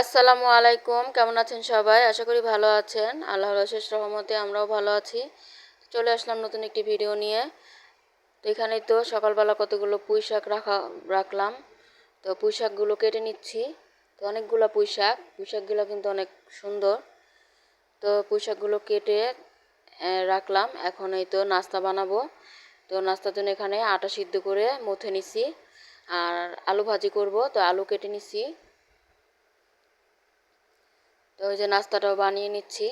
আসসালামু আলাইকুম, কেমন আছেন সবাই? আশা করি ভালো আছেন। আল্লাহর শেষ রহমতে আমরাও ভালো আছি। চলে আসলাম নতুন একটি ভিডিও নিয়ে। তো এখানেই তো সকালবেলা কতগুলো পুঁই শাক রাখা, রাখলাম। তো পুঁই শাকগুলো কেটে নিচ্ছি। তো অনেকগুলো পুঁই শাক। পুঁই শাকগুলো কিন্তু অনেক সুন্দর। তো পুঁই শাকগুলো কেটে রাখলাম। এখন এই তো নাস্তা বানাবো। তো নাস্তার জন্য এখানে আটা সিদ্ধ করে মথে নিছি। আর আলু ভাজি করব। তো আলু কেটে নিছি। তো ওই যে নাস্তাটাও বানিয়ে নিচ্ছি।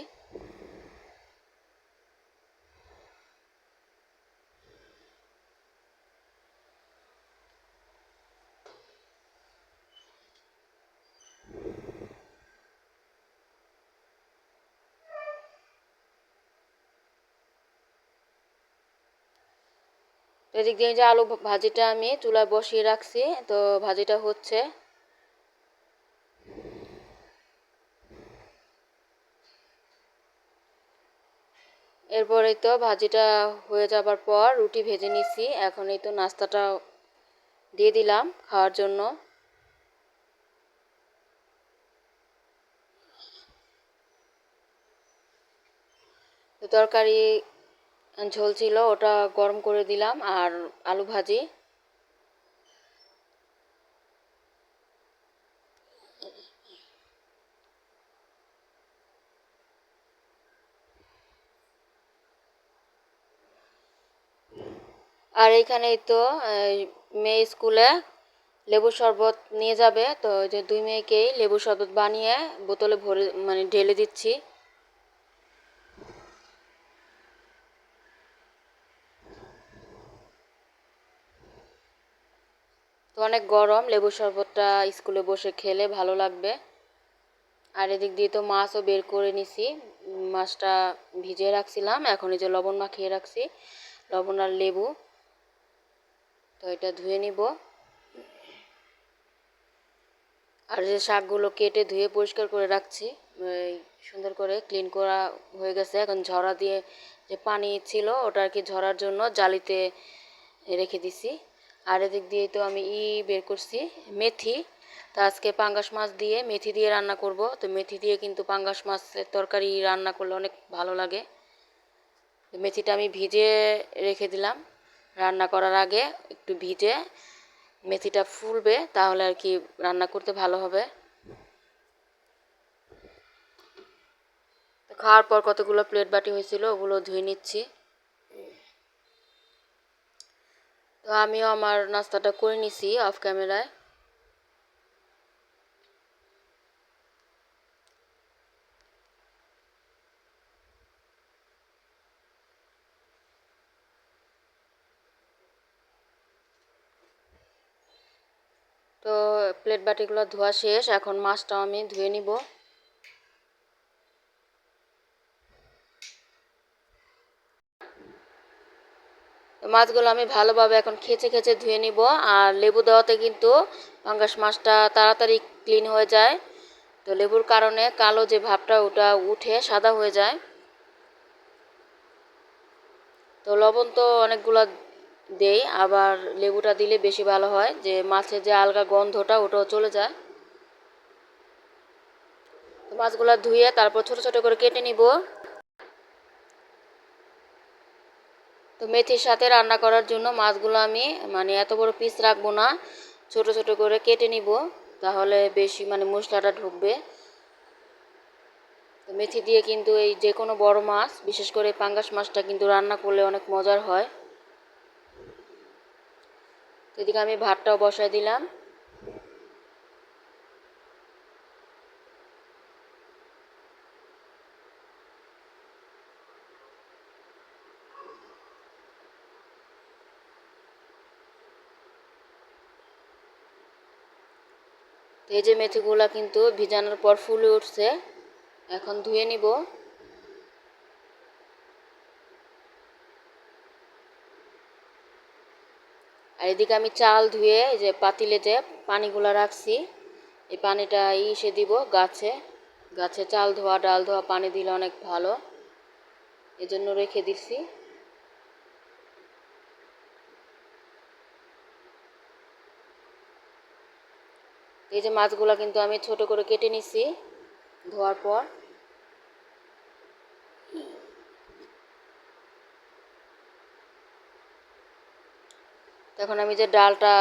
এদিক দিয়ে যে আলু ভাজিটা আমি চুলায় বসিয়ে রাখছি, তো ভাজিটা হচ্ছে। এরপরেই তো ভাজিটা হয়ে যাবার পর রুটি ভেজে নিছি। এখন এই তো নাস্তাটা দিয়ে দিলাম খাওয়ার জন্য। তরকারি ঝোল ছিল, ওটা গরম করে দিলাম আর আলু ভাজি। আর এইখানেই তো মেয়ে স্কুলে লেবু শরবত নিয়ে যাবে। তো যে দুই মেয়েকেই লেবু শরবত বানিয়ে বোতলে ভরে মানে ঢেলে দিচ্ছি। তো অনেক গরম, লেবু শরবতটা স্কুলে বসে খেলে ভালো লাগবে। আর এদিক দিয়ে তো মাছও বের করে নিছি। মাছটা ভিজিয়ে রাখছিলাম এখন এই যে লবণ মাখিয়ে রাখছি, লবণ আর লেবু। তো এটা ধুয়ে নিব। আর যে শাকগুলো কেটে ধুয়ে পরিষ্কার করে রাখছি সুন্দর করে ক্লিন করা হয়ে গেছে। এখন ঝরা দিয়ে যে পানি ছিল, ওটা আর কি ঝরার জন্য জালিতে রেখে দিছি। আর এদিক দিয়ে তো আমি ই বের করছি, মেথি। তো আজকে পাঙ্গাস মাছ দিয়ে মেথি দিয়ে রান্না করব। তো মেথি দিয়ে কিন্তু পাঙ্গাস মাছের তরকারি রান্না করলে অনেক ভালো লাগে। মেথিটা আমি ভিজে রেখে দিলাম। রান্না করার আগে একটু ভিজে মেথিটা ফুলবে, তাহলে আর কি রান্না করতে ভালো হবে। খাওয়ার পর কতগুলো প্লেট বাটি হয়েছিল, ওগুলো ধুয়ে নিচ্ছি। তো আমিও আমার নাস্তাটা করে নিছি অফ ক্যামেরায় তো প্লেট বাটিগুলো ধোয়া শেষ, এখন মাছটাও আমি ধুয়ে নিব। মাছগুলো আমি ভালোভাবে এখন খেচে খেচে ধুয়ে নিব, আর লেবু দেওয়াতে কিন্তু পাঙ্গাস মাছটা তাড়াতাড়ি ক্লিন হয়ে যায়। তো লেবুর কারণে কালো যে ভাবটা, ওটা উঠে সাদা হয়ে যায়। তো লবণ তো অনেকগুলো দেই, আবার লেবুটা দিলে বেশি ভালো হয়। যে মাছের যে আলগা গন্ধটা, ওটাও চলে যায়। তো মাছগুলো ধুয়ে তারপর ছোট ছোট করে কেটে নিব। তো মেথির সাথে রান্না করার জন্য মাছগুলো আমি মানে এত বড় পিস রাখব না, ছোট ছোট করে কেটে নিব। তাহলে বেশি মানে মশলাটা ঢুকবে। মেথি দিয়ে কিন্তু এই যে কোনো বড় মাছ, বিশেষ করে পাঙ্গাস মাছটা কিন্তু রান্না করলে অনেক মজার হয়। তো এদিকে আমি ভাতটাও বসাই দিলাম। এই যে মেথিগুলা কিন্তু ভিজানোর পর ফুলে উঠছে, এখন ধুয়ে নিব। আর এদিকে আমি চাল ধুয়ে যে পাতিলে যে পানিগুলো রাখছি, এই পানিটা ইসে দিব গাছে। গাছে চাল ধোয়া, ডাল ধোয়া পানি দিলে অনেক ভালো। এজন্য রেখে দিচ্ছি এই যে মাছগুলো কিন্তু আমি ছোট করে কেটে নিছি ধোয়ার পর। তখন আমি যে ডালটা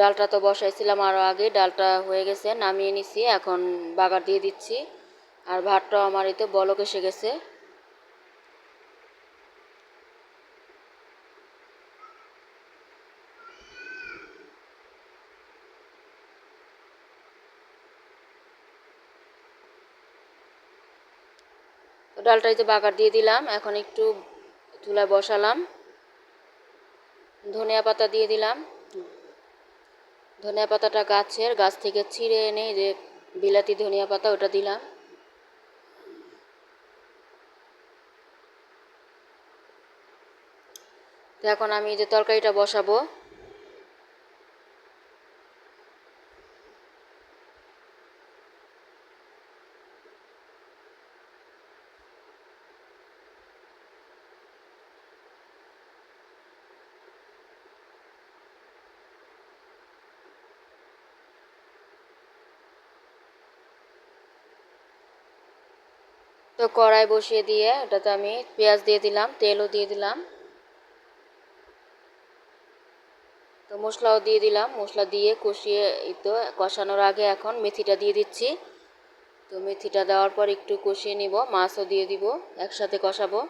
ডালটা তো বসাইছিলাম আরও আগে, ডালটা হয়ে গেছে, নামিয়ে নিছি, এখন বাগার দিয়ে দিচ্ছি। আর ভাতটাও আমার এতে বলক এসে গেছে। ডালটা এই যে বাগার দিয়ে দিলাম, এখন একটু চুলায় বসালাম। ধনিয়া পাতা দিয়ে দিলাম। ধনিয়া পাতাটা গাছের গাছ থেকে ছিঁড়ে এনে যে বিলাতি ধনিয়া পাতা ওটা দিলাম। এখন আমি যে তরকারিটা বসাবো। তো কড়াই বসিয়ে দিয়ে ওটাতে আমি পেঁয়াজ দিয়ে দিলাম, তেলও দিয়ে দিলাম। তো মশলাও দিয়ে দিলাম, মশলা দিয়ে কষিয়ে তো কষানোর আগে এখন মেথিটা দিয়ে দিচ্ছি। তো মেথিটা দেওয়ার পর একটু কষিয়ে নিব, মাছও দিয়ে দিব, একসাথে কষাবো।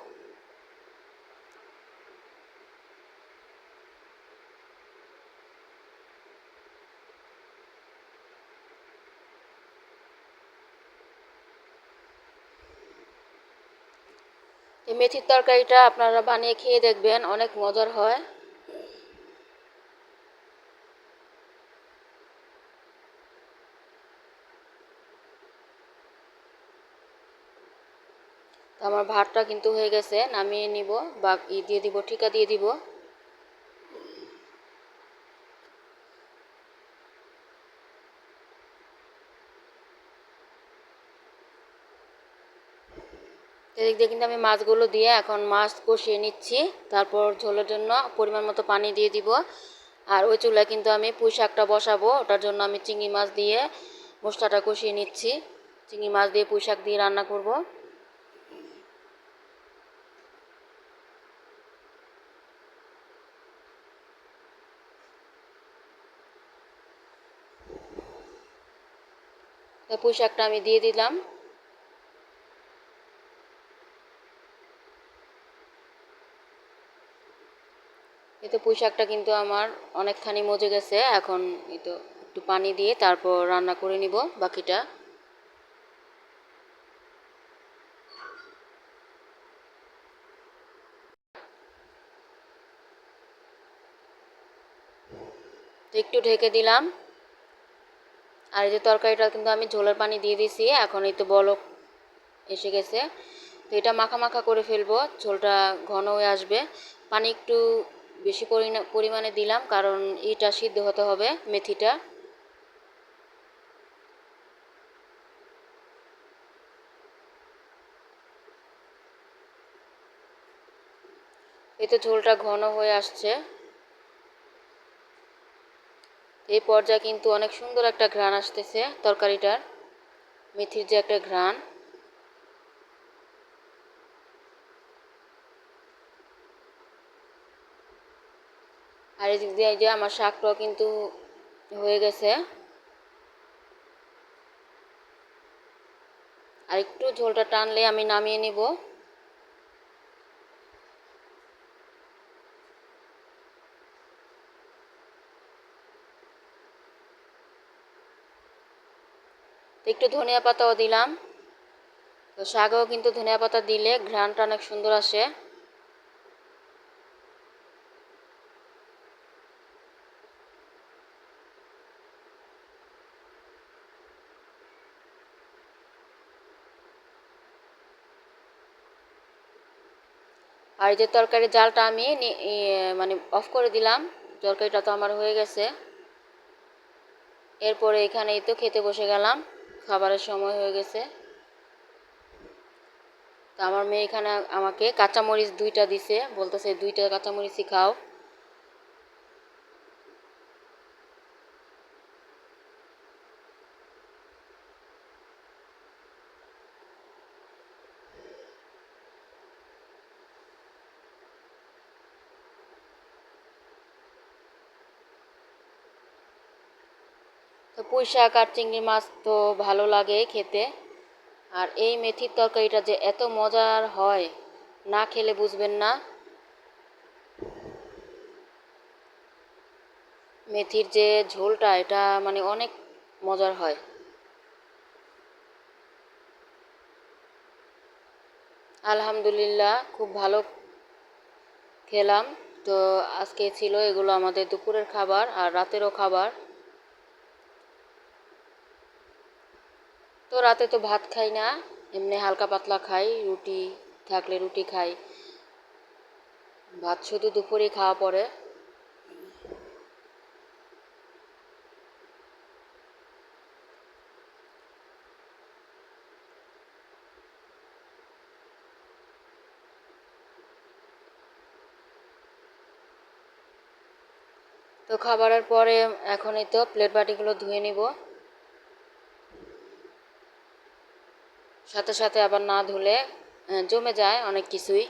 মেথির তরকারিটা আপনারা বানিয়ে খেয়ে দেখবেন, অনেক মজার হয়। আমার ভাতটা কিন্তু হয়ে গেছে, নামিয়ে নিব, বা ই দিয়ে দিব, ঠিকা দিয়ে দিব। দিয়ে কিন্তু আমি মাছগুলো দিয়ে এখন মাছ কষিয়ে নিচ্ছি। তারপর ঝোলের জন্য পরিমাণ মতো পানি দিয়ে দিব। আর ওই চুলায় কিন্তু আমি পুঁই শাকটা বসাবো। ওটার জন্য আমি চিংড়ি মাছ দিয়ে মশলাটা কষিয়ে নিচ্ছি। চিংড়ি মাছ দিয়ে পুঁই শাক দিয়ে রান্না করব। পুঁই শাকটা আমি দিয়ে দিলাম। এই তো পুঁই কিন্তু আমার অনেকখানি মজে গেছে। এখন এই তো একটু পানি দিয়ে তারপর রান্না করে নিব বাকিটা। একটু ঢেকে দিলাম। আর এই যে তরকারিটা কিন্তু আমি ঝোলের পানি দিয়ে দিছি এখন এই তো বলক এসে গেছে। তো এটা মাখা মাখা করে ফেলব, ঝোলটা ঘন হয়ে আসবে। পানি একটু বেশি পরিমাণে দিলাম, কারণ এটা সিদ্ধ হতে হবে মেথিটা। এতে ঝোলটা ঘন হয়ে আসছে। এই পর্যায়ে কিন্তু অনেক সুন্দর একটা ঘ্রাণ আসতেছে তরকারিটার, মেথির যে একটা ঘ্রাণ। আর এদিক দিয়ে যে আমার শাকটাও কিন্তু হয়ে গেছে। আর একটু ঝোলটা টানলে আমি নামিয়ে নিব। একটু ধনিয়া পাতাও দিলাম। তো শাকেও কিন্তু ধনিয়া পাতা দিলে ঘ্রাণটা অনেক সুন্দর আসে। আর যে তরকারির জালটা আমি মানে অফ করে দিলাম। তরকারিটা তো আমার হয়ে গেছে। এরপরে এখানেই তো খেতে বসে গেলাম। খাবারের সময় হয়ে গেছে। তো আমার মেয়ে এখানে আমাকে কাঁচামরিচ দুইটা দিছে। বলতেছে দুইটা কাঁচামরিচই খাও। তো পুঁই শাক আর চিংড়ি মাছ তো ভালো লাগে খেতে। আর এই মেথির তরকারিটা যে এত মজার হয়, না খেলে বুঝবেন না। মেথির যে ঝোলটা, এটা মানে অনেক মজার হয়। আলহামদুলিল্লাহ, খুব ভালো খেলাম। তো আজকে ছিল এগুলো আমাদের দুপুরের খাবার আর রাতেরও খাবার। তো রাতে তো ভাত খাই না, এমনি হালকা পাতলা খাই, রুটি থাকলে রুটি খাই। ভাত শুধু দুপুরে খাওয়া পড়ে। তো খাবারের পরে এখনই তো প্লেট বাটিগুলো ধুয়ে নিব। সাথে সাথে আবার না ধুলে জমে যায় অনেক কিছুই।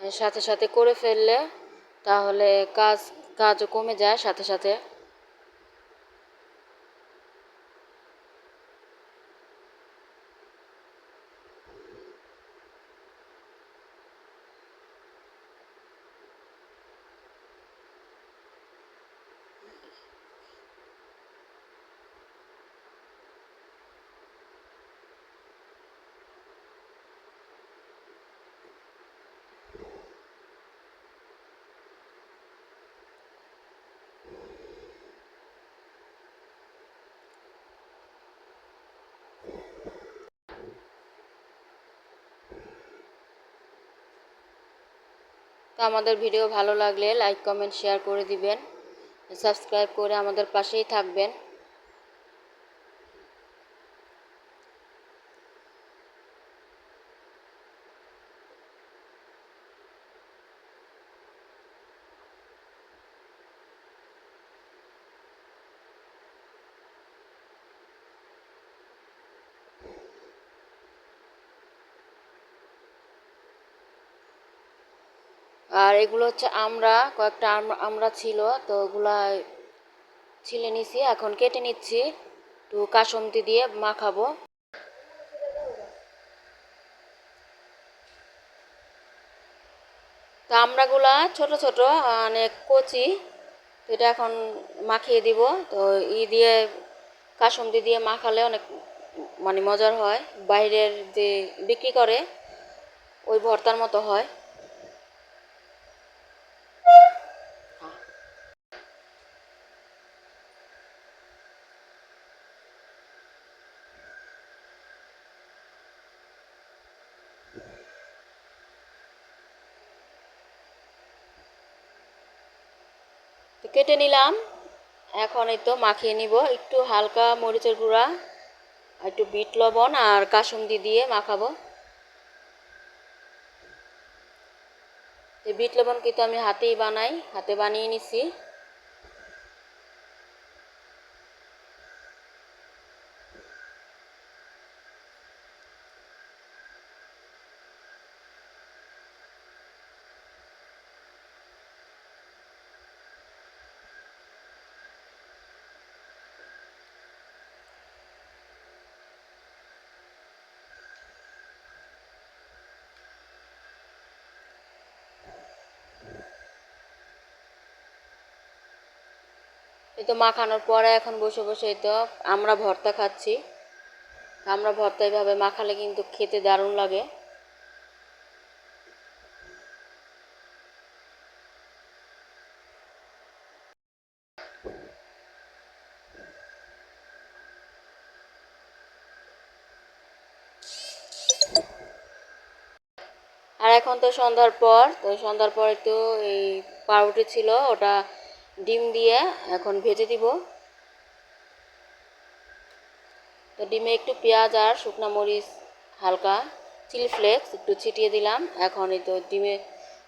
সাথে সাথে করে ফেললে তাহলে কাজ, কাজও কমে যায় সাথে সাথে। তো আমাদের ভিডিও ভালো লাগলে লাইক কমেন্ট শেয়ার করে দিবেন। সাবস্ক্রাইব করে আমাদের পাশেই থাকবেন। আর এগুলো হচ্ছে আমরা, কয়েকটা আমরা ছিল, তো ওগুলা ছিলে নিছি, এখন কেটে নিচ্ছি। একটু কাসমতি দিয়ে মাখাবো। তো আমরাগুলা ছোট ছোট অনেক কচি, তো এটা এখন মাখিয়ে দিব। তো ই দিয়ে, কাসমতি দিয়ে মাখালে অনেক মানে মজার হয়। বাইরের যে বিক্রি করে, ওই ভর্তার মতো হয়। কেটে নিলাম। এখন এই তো মাখিয়ে নিব। একটু হালকা মরিচের গুঁড়া, একটু বিট লবণ আর কাসুন্দি দিয়ে মাখাবো। বিট লবণ কিন্তু আমি হাতেই বানাই, হাতে বানিয়ে নিছি। তো মাখানোর পরে এখন বসে বসে তো আমরা ভর্তা খাচ্ছি। আমরা ভর্তা এভাবে মাখালে কিন্তু খেতে দারুণ লাগে। আর এখন তো সন্ধ্যার পর, তো সন্ধ্যার পর একটু এই পাউরুটি ছিল, ওটা ডিম দিয়ে এখন ভেজে দিব। তো ডিমে একটু পেঁয়াজ আর শুকনো মরিচ, হালকা চিলি ফ্লেক্স একটু ছিটিয়ে দিলাম। এখন এই তো ডিমে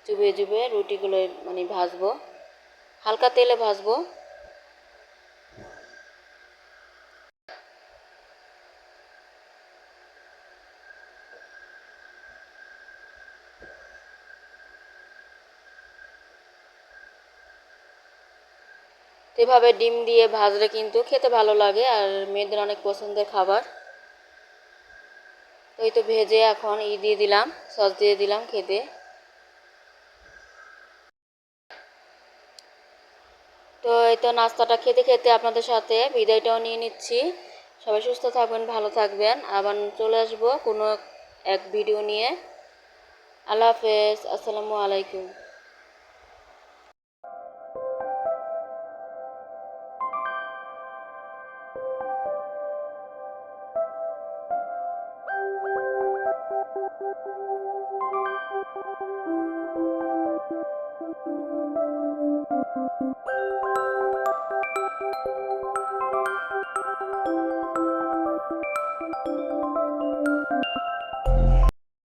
চুবিয়ে চুবিয়ে রুটিগুলো মানে ভাজবো। হালকা তেলে ভাজবো। তো এভাবে ডিম দিয়ে ভাজলে কিন্তু খেতে ভালো লাগে আর মেয়েদের অনেক পছন্দের খাবার। তো তো ভেজে এখন ই দিয়ে দিলাম, সস দিয়ে দিলাম খেতে। তো এই তো নাস্তাটা খেতে খেতে আপনাদের সাথে বিদায়টাও নিয়ে নিচ্ছি। সবাই সুস্থ থাকবেন ভালো থাকবেন। আবার চলে আসব কোনো এক ভিডিও নিয়ে। আল্লাহ হাফেজ, আসসালামু আলাইকুম।